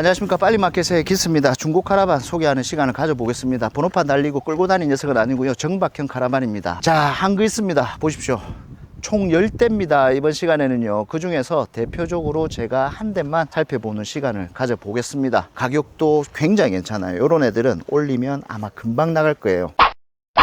안녕하십니까. 빨리마켓의 기스입니다. 중고 카라반 소개하는 시간을 가져보겠습니다. 번호판 달리고 끌고 다니는 녀석은 아니고요. 정박형 카라반입니다. 자 한 거 있습니다. 보십시오. 총 10대입니다. 이번 시간에는요. 그 중에서 대표적으로 제가 한 대만 살펴보는 시간을 가져보겠습니다. 가격도 굉장히 괜찮아요. 이런 애들은 올리면 아마 금방 나갈 거예요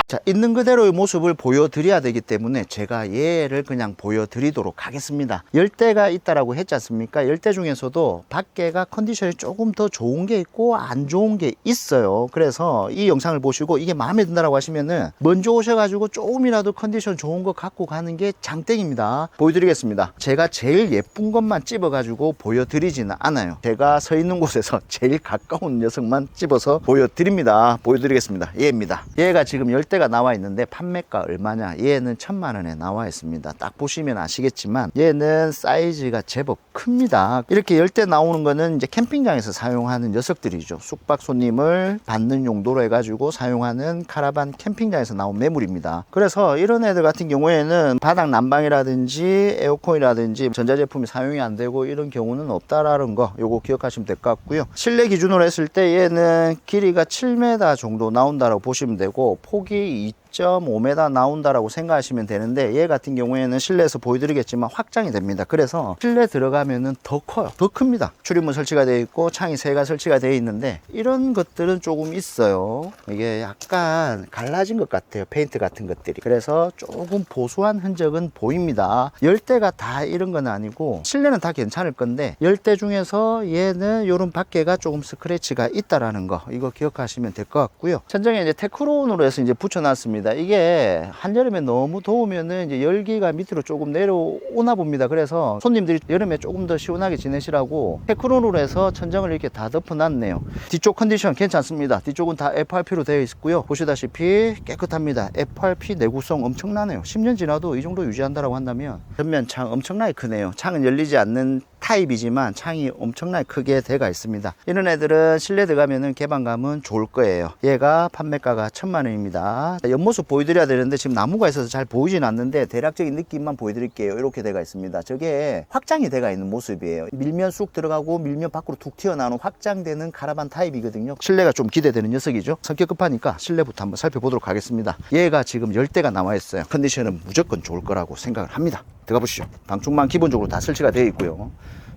자, 있는 그대로의 모습을 보여드려야 되기 때문에 제가 얘를 그냥 보여드리도록 하겠습니다. 열대가 있다라고 했지 않습니까? 열대 중에서도 밖에가 컨디션이 조금 더 좋은 게 있고 안 좋은 게 있어요. 그래서 이 영상을 보시고 이게 마음에 든다라고 하시면은 먼저 오셔가지고 조금이라도 컨디션 좋은 거 갖고 가는 게 장땡입니다. 보여드리겠습니다. 제가 제일 예쁜 것만 찝어가지고 보여드리지는 않아요. 제가 서 있는 곳에서 제일 가까운 녀석만 찝어서 보여드립니다. 보여드리겠습니다. 얘입니다. 얘가 지금 열대 가 나와 있는데 판매가 얼마냐? 얘는 천만 원에 나와 있습니다. 딱 보시면 아시겠지만 얘는 사이즈가 제법 큽니다. 이렇게 열대 나오는 거는 이제 캠핑장에서 사용하는 녀석들이죠. 숙박 손님을 받는 용도로 해가지고 사용하는 카라반 캠핑장에서 나온 매물입니다. 그래서 이런 애들 같은 경우에는 바닥 난방이라든지 에어컨이라든지 전자제품이 사용이 안 되고 이런 경우는 없다라는 거 요거 기억하시면 될 것 같고요. 실내 기준으로 했을 때 얘는 길이가 7m 정도 나온다고 보시면 되고 폭이 see 2.5m 나온다라고 생각하시면 되는데 얘 같은 경우에는 실내에서 보여드리겠지만 확장이 됩니다. 그래서 실내 들어가면은 더 커요. 더 큽니다. 출입문 설치가 되어 있고 창이 세가 설치가 되어 있는데 이런 것들은 조금 있어요. 이게 약간 갈라진 것 같아요. 페인트 같은 것들이. 그래서 조금 보수한 흔적은 보입니다. 열대가 다 이런 건 아니고 실내는 다 괜찮을 건데 열대 중에서 얘는 이런 밖에가 조금 스크래치가 있다라는 거 이거 기억하시면 될 것 같고요. 천장에 이제 테크론으로 해서 이제 붙여놨습니다. 이게 한여름에 너무 더우면은 이제 열기가 밑으로 조금 내려오나 봅니다. 그래서 손님들이 여름에 조금 더 시원하게 지내시라고 테크론으로 해서 천장을 이렇게 다 덮어놨네요. 뒤쪽 컨디션 괜찮습니다. 뒤쪽은 다 FRP로 되어 있고요. 보시다시피 깨끗합니다. FRP 내구성 엄청나네요. 10년 지나도 이 정도 유지한다라고 한다면 전면 창 엄청나게 크네요. 창은 열리지 않는 타입이지만 창이 엄청나게 크게 되어 있습니다. 이런 애들은 실내 들어가면은 개방감은 좋을 거예요. 얘가 판매가가 천만 원입니다. 옆모습 보여드려야 되는데 지금 나무가 있어서 잘 보이진 않는데 대략적인 느낌만 보여드릴게요. 이렇게 되어 있습니다. 저게 확장이 되어 있는 모습이에요. 밀면 쑥 들어가고 밀면 밖으로 툭 튀어나오는 확장되는 카라반 타입이거든요. 실내가 좀 기대되는 녀석이죠. 성격 급하니까 실내부터 한번 살펴보도록 하겠습니다. 얘가 지금 열대가 나와 있어요. 컨디션은 무조건 좋을 거라고 생각을 합니다. 들어가 보시죠. 방충망 기본적으로 다 설치가 되어 있고요.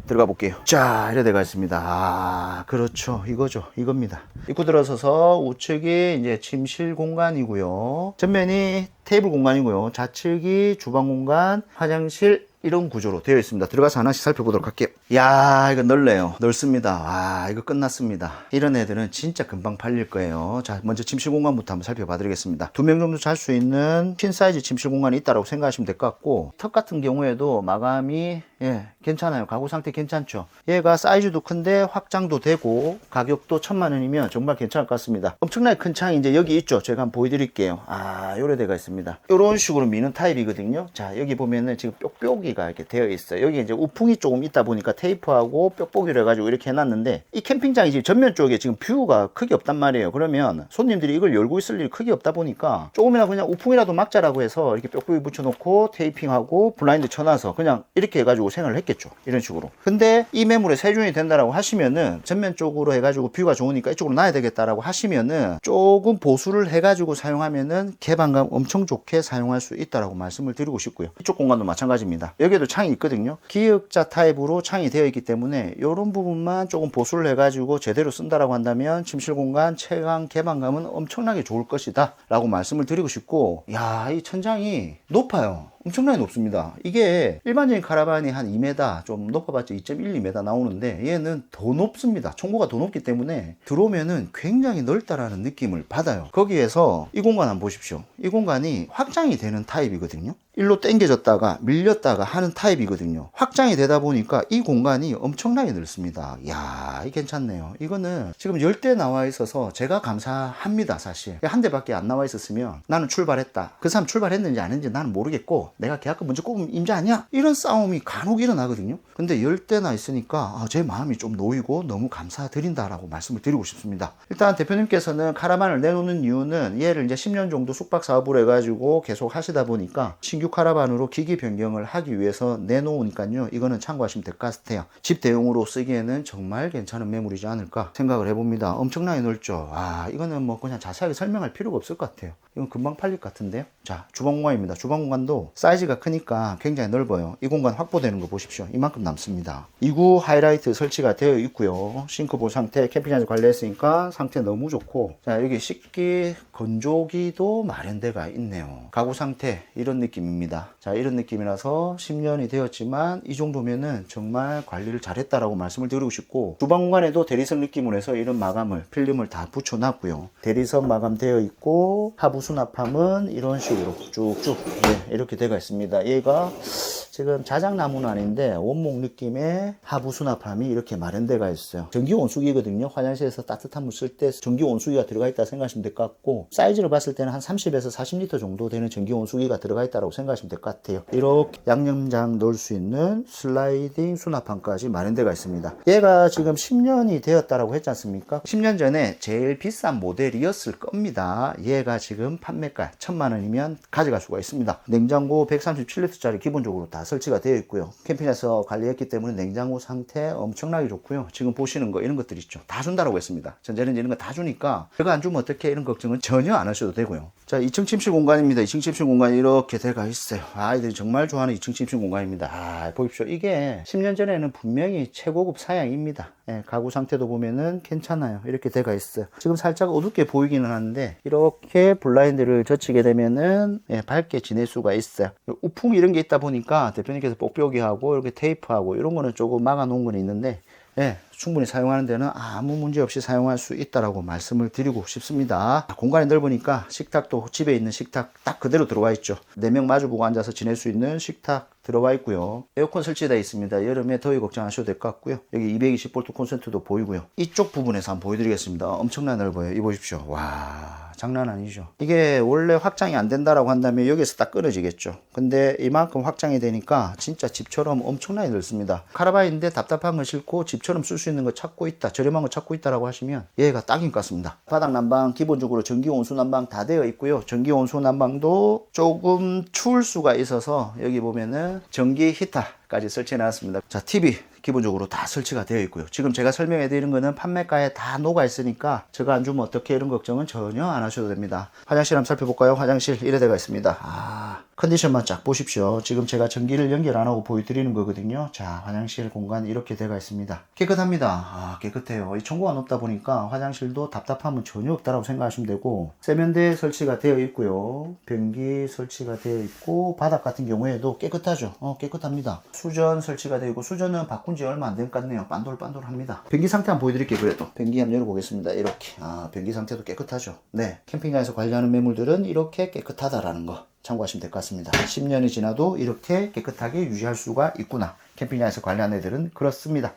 들어가 볼게요. 자, 이래 돼가 있습니다. 아, 그렇죠. 이거죠. 이겁니다. 입구 들어서서 우측이 이제 침실 공간이고요. 전면이 테이블 공간이고요. 좌측이 주방 공간, 화장실, 이런 구조로 되어 있습니다. 들어가서 하나씩 살펴보도록 할게요. 야, 이거 넓네요. 넓습니다. 와, 이거 끝났습니다. 이런 애들은 진짜 금방 팔릴 거예요. 자, 먼저 침실 공간부터 한번 살펴봐 드리겠습니다. 두 명 정도 잘 수 있는 퀸 사이즈 침실 공간이 있다고 생각하시면 될 것 같고, 턱 같은 경우에도 마감이 예, 괜찮아요. 가구 상태 괜찮죠. 얘가 사이즈도 큰데 확장도 되고 가격도 천만 원이면 정말 괜찮을 것 같습니다. 엄청나게 큰 창이 이제 여기 있죠. 제가 한번 보여드릴게요. 아, 요래 데가 있습니다. 이런 식으로 미는 타입이거든요. 자, 여기 보면은 지금 뾱뾱이가 이렇게 되어 있어요. 여기 이제 우풍이 조금 있다 보니까 테이프하고 뾱뾱이를 해가지고 이렇게 해놨는데 이 캠핑장이 지금 전면 쪽에 지금 뷰가 크게 없단 말이에요. 그러면 손님들이 이걸 열고 있을 일이 크게 없다 보니까 조금이나 그냥 우풍이라도 막자라고 해서 이렇게 뾱뾱이 붙여놓고 테이핑하고 블라인드 쳐놔서 그냥 이렇게 해가지고 생활을 했겠죠. 이런 식으로. 근데 이 매물에 세준이 된다라고 하시면은 전면 쪽으로 해가지고 뷰가 좋으니까 이쪽으로 놔야 되겠다라고 하시면은 조금 보수를 해가지고 사용하면은 개방감 엄청 좋게 사용할 수 있다라고 말씀을 드리고 싶고요. 이쪽 공간도 마찬가지입니다. 여기에도 창이 있거든요. 기역자 타입으로 창이 되어 있기 때문에 이런 부분만 조금 보수를 해가지고 제대로 쓴다라고 한다면 침실 공간 채광 개방감은 엄청나게 좋을 것이다 라고 말씀을 드리고 싶고 야 이 천장이 높아요. 엄청나게 높습니다. 이게 일반적인 카라반이 한 2m, 좀 높아봤자 2.1, 2m 나오는데 얘는 더 높습니다. 총고가 더 높기 때문에 들어오면은 굉장히 넓다라는 느낌을 받아요. 거기에서 이 공간 한번 보십시오. 이 공간이 확장이 되는 타입이거든요. 일로 당겨졌다가 밀렸다가 하는 타입이거든요. 확장이 되다 보니까 이 공간이 엄청나게 넓습니다. 이야, 이 괜찮네요. 이거는 지금 열대 나와 있어서 제가 감사합니다, 사실. 한 대밖에 안 나와 있었으면 나는 출발했다. 그 사람 출발했는지 아닌지 나는 모르겠고 내가 계약금 먼저 꼽으면 임자 아니야? 이런 싸움이 간혹 일어나거든요. 근데 열대나 있으니까 아, 제 마음이 좀 놓이고 너무 감사드린다라고 말씀을 드리고 싶습니다. 일단 대표님께서는 카라반을 내놓는 이유는 얘를 이제 10년 정도 숙박 사업을 해가지고 계속 하시다 보니까 신규 카라반으로 기기 변경을 하기 위해서 내놓으니까요. 이거는 참고하시면 될 것 같아요. 집 대용으로 쓰기에는 정말 괜찮은 매물이지 않을까 생각을 해봅니다. 엄청나게 넓죠. 아, 이거는 뭐 그냥 자세하게 설명할 필요가 없을 것 같아요. 이건 금방 팔릴 것 같은데요. 자, 주방 공간입니다. 주방 공간도 사이즈가 크니까 굉장히 넓어요. 이 공간 확보되는 거 보십시오. 이만큼 남습니다. 2구 하이라이트 설치가 되어 있고요. 싱크볼 상태 캠핑장에서 관리했으니까 상태 너무 좋고 자, 여기 식기 건조기도 마련되가 있네요. 가구 상태 이런 느낌입니다. 자, 이런 느낌이라서 10년이 되었지만 이 정도면은 정말 관리를 잘했다라고 말씀을 드리고 싶고 주방 공간에도 대리석 느낌으로 해서 이런 마감을 필름을 다 붙여놨고요. 대리석 마감되어 있고 하부 수납함은 이런 식으로 쭉쭉 네, 이렇게 되어 있습니다. 얘가 지금 자작나무는 아닌데 원목 느낌의 하부 수납함이 이렇게 마련되어 있어요. 전기 온수기거든요. 화장실에서 따뜻한 물 쓸 때 전기 온수기가 들어가 있다 생각하시면 될 것 같고 사이즈를 봤을 때는 한 30에서 40리터 정도 되는 전기 온수기가 들어가 있다고 생각하시면 될 것 같아요. 이렇게 양념장 넣을 수 있는 슬라이딩 수납함까지 마련되어 있습니다. 얘가 지금 10년이 되었다라고 했지 않습니까? 10년 전에 제일 비싼 모델이었을 겁니다. 얘가 지금 판매가 1000만 원이면 가져갈 수가 있습니다. 냉장고 137리터짜리 기본적으로 다 설치가 되어 있고요. 캠핑에서 관리했기 때문에 냉장고 상태 엄청나게 좋고요. 지금 보시는 거 이런 것들 있죠. 다 준다라고 했습니다. 전자레인지 이런 거 다 주니까 제가 안 주면 어떻게 이런 걱정은 전혀 안 하셔도 되고요. 자, 2층 침실 공간입니다. 2층 침실 공간이 이렇게 들어가 있어요. 아이들이 정말 좋아하는 2층 침실 공간입니다. 아, 보십시오. 이게 10년 전에는 분명히 최고급 사양입니다. 예, 가구 상태도 보면은 괜찮아요. 이렇게 돼가 있어요. 지금 살짝 어둡게 보이기는 하는데 이렇게 블라인드를 젖히게 되면은 예, 밝게 지낼 수가 있어요. 우풍 이런 게 있다 보니까 대표님께서 뽁뽁이 하고 이렇게 테이프하고 이런 거는 조금 막아 놓은 건 있는데 예, 충분히 사용하는 데는 아무 문제 없이 사용할 수 있다라고 말씀을 드리고 싶습니다. 공간이 넓으니까 식탁도 집에 있는 식탁 딱 그대로 들어와 있죠. 네 명 마주보고 앉아서 지낼 수 있는 식탁 들어와 있고요. 에어컨 설치되어 있습니다. 여름에 더위 걱정하셔도 될 것 같고요. 여기 220V 콘센트도 보이고요. 이쪽 부분에서 한번 보여드리겠습니다. 엄청나게 넓어요. 이 보십시오. 와. 장난 아니죠. 이게 원래 확장이 안 된다라고 한다면 여기서 딱 끊어지겠죠. 근데 이만큼 확장이 되니까 진짜 집처럼 엄청나게 넓습니다. 카라바인데 답답한 거 싫고 집처럼 쓸 수 있는 거 찾고 있다. 저렴한 거 찾고 있다라고 하시면 얘가 딱인 것 같습니다. 바닥 난방 기본적으로 전기 온수 난방 다 되어 있고요. 전기 온수 난방도 조금 추울 수가 있어서 여기 보면은 전기 히터까지 설치해 놨습니다. 자, TV 기본적으로 다 설치가 되어 있고요. 지금 제가 설명해 드리는 거는 판매가에 다 녹아 있으니까 제가 안 주면 어떻게 이런 걱정은 전혀 안 하셔도 됩니다. 화장실 한번 살펴볼까요? 화장실 이래 되어 있습니다. 아, 컨디션만 쫙 보십시오. 지금 제가 전기를 연결 안 하고 보여드리는 거거든요. 자, 화장실 공간 이렇게 되어 있습니다. 깨끗합니다. 아, 깨끗해요. 이 청구가 높다 보니까 화장실도 답답함은 전혀 없다라고 생각하시면 되고 세면대 설치가 되어 있고요. 변기 설치가 되어 있고 바닥 같은 경우에도 깨끗하죠. 어, 깨끗합니다. 수전 설치가 되어 있고 수전은 바꾼 지 얼마 안 된 것 같네요. 반돌반돌합니다. 변기 상태 한번 보여드릴게요. 그래도 변기 한번 열어보겠습니다. 이렇게 아, 변기 상태도 깨끗하죠. 네, 캠핑장에서 관리하는 매물들은 이렇게 깨끗하다라는 거. 참고하시면 될 것 같습니다. 10년이 지나도 이렇게 깨끗하게 유지할 수가 있구나. 캠핑장에서 관리하는 애들은 그렇습니다.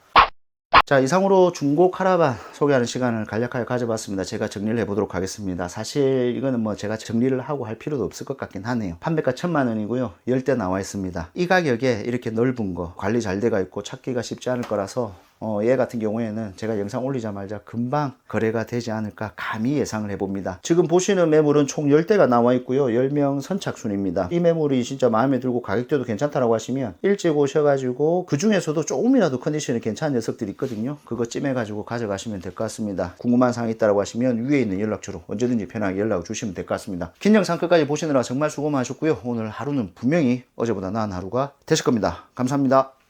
자, 이상으로 중고 카라반 소개하는 시간을 간략하게 가져봤습니다. 제가 정리를 해보도록 하겠습니다. 사실 이거는 뭐 제가 정리를 하고 할 필요도 없을 것 같긴 하네요. 판매가 천만 원이고요. 열대 나와 있습니다. 이 가격에 이렇게 넓은 거 관리 잘 돼가 있고 찾기가 쉽지 않을 거라서 어, 얘 같은 경우에는 제가 영상 올리자마자 금방 거래가 되지 않을까 감히 예상을 해봅니다. 지금 보시는 매물은 총 10대가 나와 있고요. 10명 선착순입니다. 이 매물이 진짜 마음에 들고 가격대도 괜찮다라고 하시면 일찍 오셔가지고 그 중에서도 조금이라도 컨디션이 괜찮은 녀석들이 있거든요. 그거 찜해가지고 가져가시면 될 것 같습니다. 궁금한 사항이 있다라고 하시면 위에 있는 연락처로 언제든지 편하게 연락을 주시면 될 것 같습니다. 긴 영상 끝까지 보시느라 정말 수고 많으셨고요. 오늘 하루는 분명히 어제보다 나은 하루가 되실 겁니다. 감사합니다.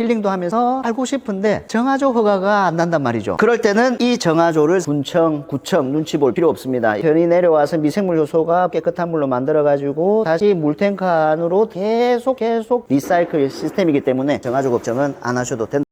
힐링도 하면서 알고 싶은데 정화조 허가가 안 난단 말이죠. 그럴 때는 이 정화조를 군청, 구청 눈치 볼 필요 없습니다. 변이 내려와서 미생물 요소가 깨끗한 물로 만들어 가지고 다시 물탱크 안으로 계속 계속 리사이클 시스템이기 때문에 정화조 걱정은 안 하셔도 된다.